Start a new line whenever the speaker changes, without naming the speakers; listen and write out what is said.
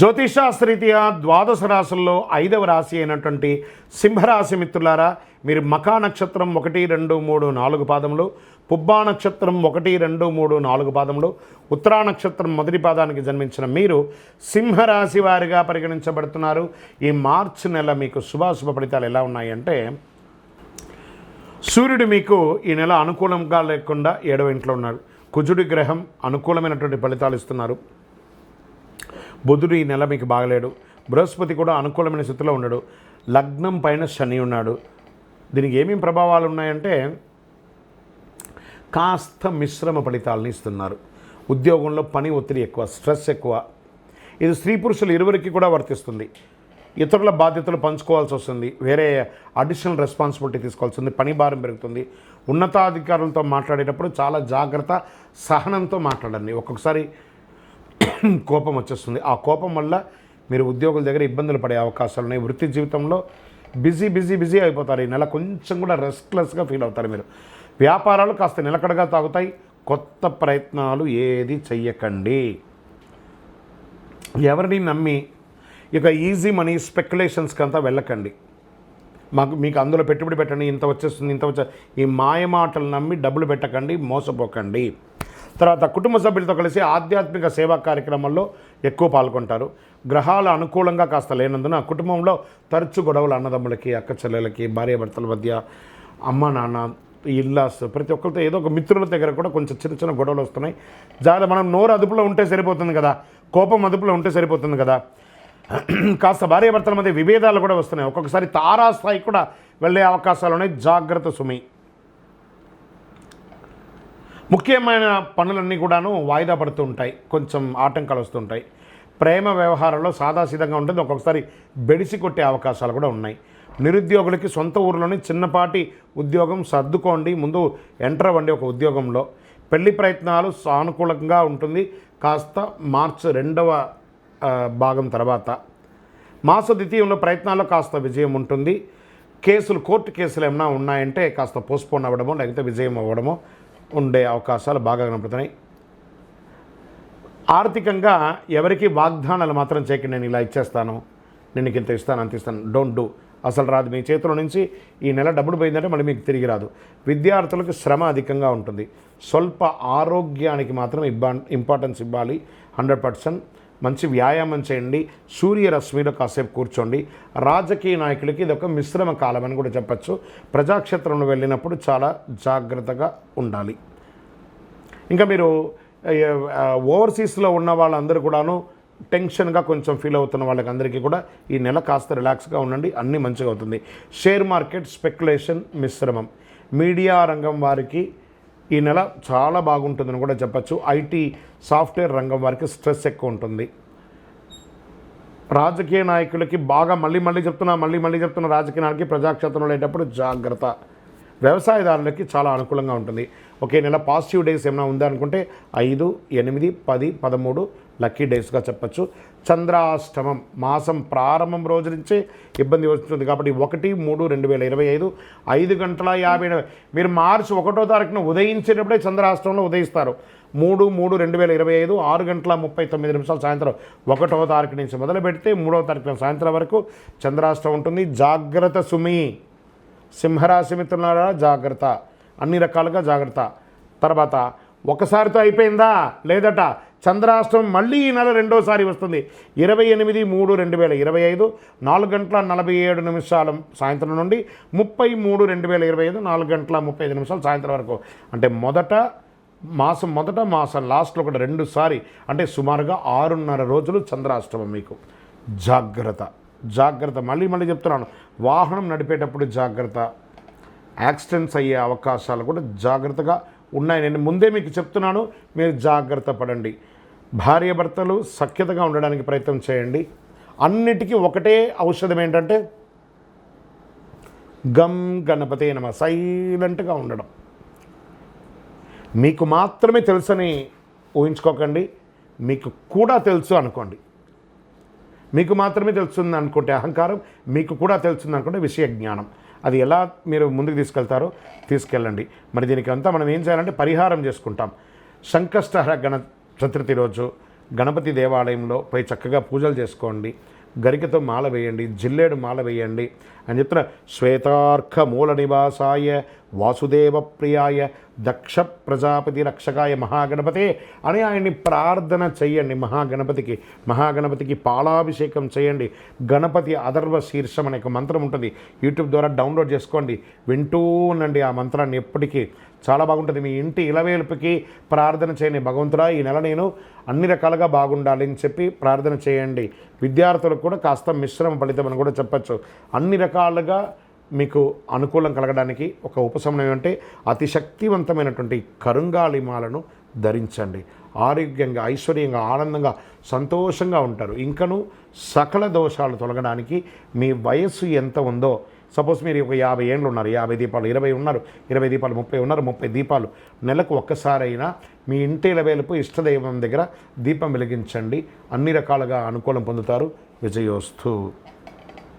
జ్యోతిషాస్త్రీత్యా ద్వాదశ రాశుల్లో ఐదవ రాశి అయినటువంటి సింహరాశి మిత్రులారా మీరు మకా నక్షత్రం ఒకటి రెండు మూడు నాలుగు పాదములు పుబ్బా నక్షత్రం ఒకటి రెండు మూడు నాలుగు పాదములు ఉత్తరా నక్షత్రం మొదటి పాదానికి జన్మించిన మీరు సింహరాశి వారిగా పరిగణించబడుతున్నారు. ఈ మార్చి నెల మీకు శుభాశుభ ఫలితాలు ఎలా ఉన్నాయంటే సూర్యుడు మీకు ఈ నెల అనుకూలంగా లేకుండా ఏడవ ఇంట్లో ఉన్నాడు కుజుడి గ్రహం అనుకూలమైనటువంటి ఫలితాలు ఇస్తున్నారు. బుధుడు ఈ నెల మీకు బాగలేడు. బృహస్పతి కూడా అనుకూలమైన స్థితిలో ఉండడు లగ్నం పైన శని ఉన్నాడు. దీనికి ఏమేమి ప్రభావాలు ఉన్నాయంటే కాస్త మిశ్రమ ఫలితాలను ఇస్తున్నారు. ఉద్యోగంలో పని ఒత్తిడి ఎక్కువ స్ట్రెస్ ఎక్కువ. ఇది స్త్రీ పురుషులు ఇరువురికి కూడా వర్తిస్తుంది. ఇతరుల బాధ్యతలు పంచుకోవాల్సి వస్తుంది. వేరే అడిషనల్ రెస్పాన్సిబిలిటీ తీసుకోవాల్సింది పని భారం పెరుగుతుంది. ఉన్నతాధికారులతో మాట్లాడేటప్పుడు చాలా జాగ్రత్త సహనంతో మాట్లాడండి. ఒక్కొక్కసారి కోపం వచ్చేస్తుంది ఆ కోపం వల్ల మీరు ఉద్యోగుల దగ్గర ఇబ్బందులు పడే అవకాశాలు ఉన్నాయి. వృత్తి జీవితంలో బిజీ బిజీ బిజీ అయిపోతారు. ఈ నెల కొంచెం కూడా రెస్ట్లెస్గా ఫీల్ అవుతారు మీరు. వ్యాపారాలు కాస్త నిలకడగా తాగుతాయి. కొత్త ప్రయత్నాలు ఏది చెయ్యకండి. ఎవరిని నమ్మి ఇక ఈజీ మనీ స్పెక్యులేషన్స్కి అంతా వెళ్ళకండి. మాకు మీకు అందులో పెట్టుబడి పెట్టండి. ఇంత వచ్చేస్తుంది ఇంత వచ్చే ఈ మాయమాటలు నమ్మి డబ్బులు పెట్టకండి మోసపోకండి. తర్వాత కుటుంబ సభ్యులతో కలిసి ఆధ్యాత్మిక సేవా కార్యక్రమాల్లో ఎక్కువ పాల్గొంటారు. గ్రహాల అనుకూలంగా కాస్త లేనందున కుటుంబంలో తరచు గొడవలు అన్నదమ్ములకి అక్క చెల్లెలకి భార్యాభర్తల మధ్య అమ్మ నాన్న ఇల్లాస్ ప్రతి ఒక్కరితో ఏదో ఒక మిత్రుల దగ్గర కూడా కొంచెం చిన్న చిన్న గొడవలు వస్తున్నాయి. జాగ్రత్త మనం నోరు అదుపులో ఉంటే సరిపోతుంది కదా? కోపం అదుపులో ఉంటే సరిపోతుంది కదా? కాస్త భార్యాభర్తల మధ్య విభేదాలు కూడా వస్తున్నాయి. ఒక్కొక్కసారి తారాస్థాయి కూడా వెళ్ళే అవకాశాలు ఉన్నాయి. జాగ్రత్త సుమి. ముఖ్యమైన పనులన్నీ కూడాను వాయిదా పడుతూ ఉంటాయి. కొంచెం ఆటంకాలు వస్తుంటాయి ప్రేమ వ్యవహారంలో సాదాసీదంగా ఉంటుంది. ఒక్కొక్కసారి బెడిసి కొట్టే అవకాశాలు కూడా ఉన్నాయి. నిరుద్యోగులకి సొంత ఊర్లోనే చిన్నపాటి ఉద్యోగం సర్దుకోండి. ముందు ఎంటర్ అవ్వండి ఒక ఉద్యోగంలో. పెళ్ళి ప్రయత్నాలు సానుకూలంగా ఉంటుంది. కాస్త మార్చ్ రెండవ భాగం తర్వాత. మాస ద్వితీయంలో ప్రయత్నాల్లో కాస్త విజయం ఉంటుంది. కేసులు కోర్టు కేసులు ఏమైనా ఉన్నాయంటే కాస్త పోస్ట్పోన్ అవ్వడమో లేకపోతే విజయం అవ్వడమో ఉండే అవకాశాలు బాగా కనపడుతున్నాయి. ఆర్థికంగా ఎవరికి వాగ్దానాలు మాత్రం చేయకండి నేను ఇలా ఇచ్చేస్తాను నేను ఇంత ఇస్తాను అంత ఇస్తాను డోంట్ డూ అసలు రాదు మీ చేతిలో నుంచి ఈ నెల డబ్బులు పోయిందంటే మళ్ళీ మీకు తిరిగి రాదు. విద్యార్థులకు శ్రమ అధికంగా ఉంటుంది. స్వల్ప ఆరోగ్యానికి మాత్రం ఇబ్బా ఇంపార్టెన్స్ ఇవ్వాలి. హండ్రెడ్ పర్సెంట్ మంచి వ్యాయామం చేయండి. సూర్యరశ్మిలో కాసేపు కూర్చోండి. రాజకీయ నాయకులకి ఇది ఒక మిశ్రమ కాలం అని కూడా చెప్పచ్చు. ప్రజాక్షేత్రంలో వెళ్ళినప్పుడు చాలా జాగ్రత్తగా ఉండాలి. ఇంకా మీరు ఓవర్సీస్లో ఉన్న వాళ్ళందరూ కూడాను టెన్షన్గా కొంచెం ఫీల్ అవుతున్న వాళ్ళకి అందరికీ కూడా ఈ నెల కాస్త రిలాక్స్గా ఉండండి. అన్నీ మంచిగా అవుతుంది. షేర్ మార్కెట్ స్పెక్యులేషన్ మిశ్రమం. మీడియా రంగం వారికి ఈ నెల చాలా బాగుంటుందని కూడా చెప్పచ్చు. ఐటీ సాఫ్ట్వేర్ రంగం వారికి స్ట్రెస్ ఎక్కువ ఉంటుంది. రాజకీయ నాయకులకి బాగా మళ్ళీ మళ్ళీ చెప్తున్నా మళ్ళీ మళ్ళీ చెప్తున్న రాజకీయ నాయకులకి ప్రజాక్షేత్రంలో లేటప్పుడు జాగ్రత్త. వ్యవసాయదారులకి చాలా అనుకూలంగా ఉంటుంది. ఒకే నెల పాజిటివ్ డేస్ ఏమైనా ఉందా అనుకుంటే ఐదు ఎనిమిది పది పదమూడు లక్కీ డేస్గా చెప్పచ్చు. చంద్రాష్టమం మాసం ప్రారంభం రోజు నుంచే ఇబ్బంది వస్తుంది కాబట్టి ఒకటి మూడు రెండు వేల ఇరవై ఐదు ఐదు గంటల యాభై మీరు మార్చి ఒకటో తారీఖున ఉదయించేటప్పుడే చంద్రాష్టమంలో ఉదయిస్తారు. మూడు మూడు రెండు వేల ఇరవై ఐదు ఆరు గంటల ముప్పై తొమ్మిది నిమిషాలు సాయంత్రం ఒకటవ తారీఖు నుంచి మొదలు పెడితే మూడవ తారీఖున సాయంత్రం వరకు చంద్రాష్టం ఉంటుంది. జాగ్రత్త సుమి. సింహరాశి మిత్రులారా జాగ్రత్త. అన్ని రకాలుగా జాగ్రత్త. తర్వాత ఒకసారితో అయిపోయిందా? లేదట. చంద్రాష్టమం మళ్ళీ ఈ నెల రెండోసారి వస్తుంది. ఇరవై ఎనిమిది మూడు రెండు వేల ఇరవై ఐదు నాలుగు గంటల నలభై ఏడు నిమిషాల సాయంత్రం నుండి ముప్పై మూడు రెండు వేల ఇరవై ఐదు నాలుగు గంటల ముప్పై ఐదు నిమిషాలు సాయంత్రం వరకు. అంటే మొదట మాసం మొదట మాసం లాస్ట్లో కూడా రెండుసారి అంటే సుమారుగా ఆరున్నర రోజులు చంద్రాష్టమం మీకు. జాగ్రత్త. జాగ్రత్త. మళ్ళీ మళ్ళీ చెప్తున్నాను. వాహనం నడిపేటప్పుడు జాగ్రత్త. యాక్సిడెంట్స్ అయ్యే అవకాశాలు కూడా జాగ్రత్తగా ఉన్నాయి. నేను ముందే మీకు చెప్తున్నాను మీరు జాగ్రత్త పడండి. భార్యాభర్తలు సఖ్యతగా ఉండడానికి ప్రయత్నం చేయండి. అన్నిటికీ ఒకటే ఔషధం ఏంటంటే గమ్ గణపతి నమ సైలెంట్గా ఉండడం. మీకు మాత్రమే తెలుసని ఊహించుకోకండి మీకు కూడా తెలుసు అనుకోండి. మీకు మాత్రమే తెలుస్తుంది అనుకుంటే అహంకారం మీకు కూడా తెలుస్తుంది అనుకుంటే విషయ జ్ఞానం. అది ఎలా మీరు ముందుకు తీసుకెళ్తారో తీసుకెళ్ళండి. మరి దీనికి అంతా మనం ఏం చేయాలంటే పరిహారం చేసుకుంటాం. సంకష్టహర గణ చతుర్థి రోజు గణపతి దేవాలయంలో పోయి చక్కగా పూజలు చేసుకోండి. గరికతో మాల వేయండి జిల్లేడు మాల వేయండి అని చెప్తున్న శ్వేతార్క మూల నివాసాయ వాసుదేవ ప్రియాయ దక్ష ప్రజాపతి రక్షకాయ మహాగణపతే అని ఆయన్ని ప్రార్థన చేయండి. మహాగణపతికి మహాగణపతికి పాలాభిషేకం చేయండి. గణపతి అదర్వ శీర్షం అనే ఒక మంత్రం ఉంటుంది. యూట్యూబ్ ద్వారా డౌన్లోడ్ చేసుకోండి. వింటూ ఉండండి ఆ మంత్రాన్ని ఎప్పటికీ. చాలా బాగుంటుంది. మీ ఇంటి ఇలవేలుపుకి ప్రార్థన చేయని భగవంతుడా ఈ నెల నేను అన్ని రకాలుగా బాగుండాలి అని చెప్పి ప్రార్థన చేయండి. విద్యార్థులకు కూడా కాస్త మిశ్రమ ఫలితం అని కూడా చెప్పచ్చు. అన్ని రకాలుగా మీకు అనుకూలం కలగడానికి ఒక ఉపశమనం ఏమంటే అతి శక్తివంతమైనటువంటి కరుంగాలిమాలను ధరించండి. ఆరోగ్యంగా ఐశ్వర్యంగా ఆనందంగా సంతోషంగా ఉంటారు. ఇంకను సకల దోషాలు తొలగడానికి మీ వయస్సు ఎంత ఉందో సపోజ్ మీరు ఒక యాభై ఏళ్ళు ఉన్నారు యాభై దీపాలు ఇరవై ఉన్నారు ఇరవై దీపాలు ముప్పై ఉన్నారు ముప్పై దీపాలు నెలకు ఒక్కసారైనా మీ ఇంటి ఇలవేలుపు ఇష్టదైవం దగ్గర దీపం వెలిగించండి. అన్ని రకాలుగా అనుకూలం పొందుతారు. విజయోస్తు.